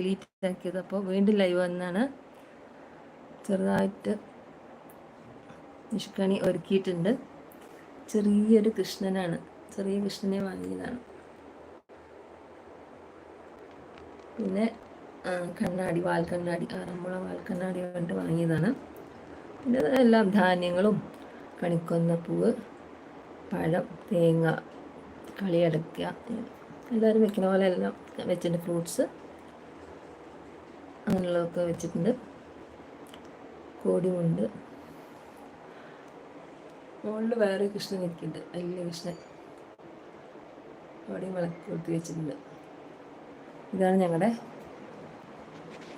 Delete ആക്കിയത് അപ്പോൾ വീണ്ടും ലൈവ് വന്നാണ്. ചെറുതായിട്ട് നിഷ്കണി ഒരുക്കിയിട്ടുണ്ട്. ചെറിയൊരു കൃഷ്ണനാണ്. ചെറിയ കൃഷ്ണനെ വാങ്ങിയതാണ്. പിന്നെ കണ്ണാടി വാൽ കണ്ണാടി ആറന്മുള വാൽ കണ്ണാടി കൊണ്ട് വാങ്ങിയതാണ്. പിന്നെ എല്ലാം ധാന്യങ്ങളും കണിക്കൊന്ന പൂവ് പഴം തേങ്ങ കളിയടക്കുക എല്ലാവരും വെക്കുന്ന പോലെ എല്ലാം വെച്ചിട്ടുണ്ട് ഫ്രൂട്ട്സ്. അങ്ങനെയുള്ളതൊക്കെ വെച്ചിട്ടുണ്ട്. കോടിമുണ്ട്. മുകളിൽ വേറെ കൃഷ്ണൻ ഇരിക്കുന്നുണ്ട്. വലിയ കൃഷ്ണൻ. അവിടെയും വിളക്ക് വെച്ചിട്ടുണ്ട്. ഇതാണ് ഞങ്ങളുടെ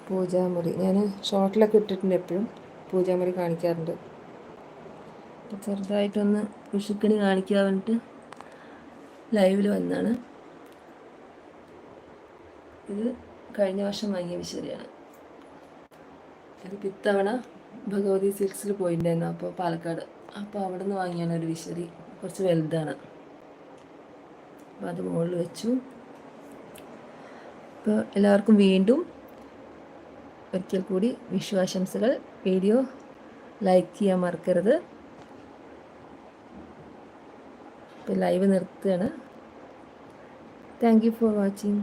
പൂജാമുറി. ഞാൻ ഷോർട്ടിലൊക്കെ ഇട്ടിട്ടുണ്ട് എപ്പോഴും. പൂജാമുറി കാണിക്കാറുണ്ട്. ചെറുതായിട്ടൊന്ന് വിഷുക്കണി കാണിക്കാൻ വേണ്ടിയിട്ട് ലൈവിൽ വന്നാണ് ഇത് കഴിഞ്ഞ വർഷം വാങ്ങിയ വിശരിയാണ് എനിക്ക് പിത്തവണ ഭഗവതി സിൽക്സിൽ പോയിട്ടുണ്ടായിരുന്നു അപ്പോൾ പാലക്കാട്. അപ്പോൾ അവിടെ നിന്ന് വാങ്ങിയാണ് ഒരു വിശറി കുറച്ച് വലുതാണ്. അപ്പോൾ അത് മുകളിൽ വെച്ചു. അപ്പോൾ എല്ലാവർക്കും വീണ്ടും ഒരിക്കൽ കൂടി വിശ്വാശംസകൾ വീഡിയോ ലൈക്ക് ചെയ്യാൻ മറക്കരുത്. ഇപ്പോൾ ലൈവ് നിർത്തുകയാണ്. Thank you for watching.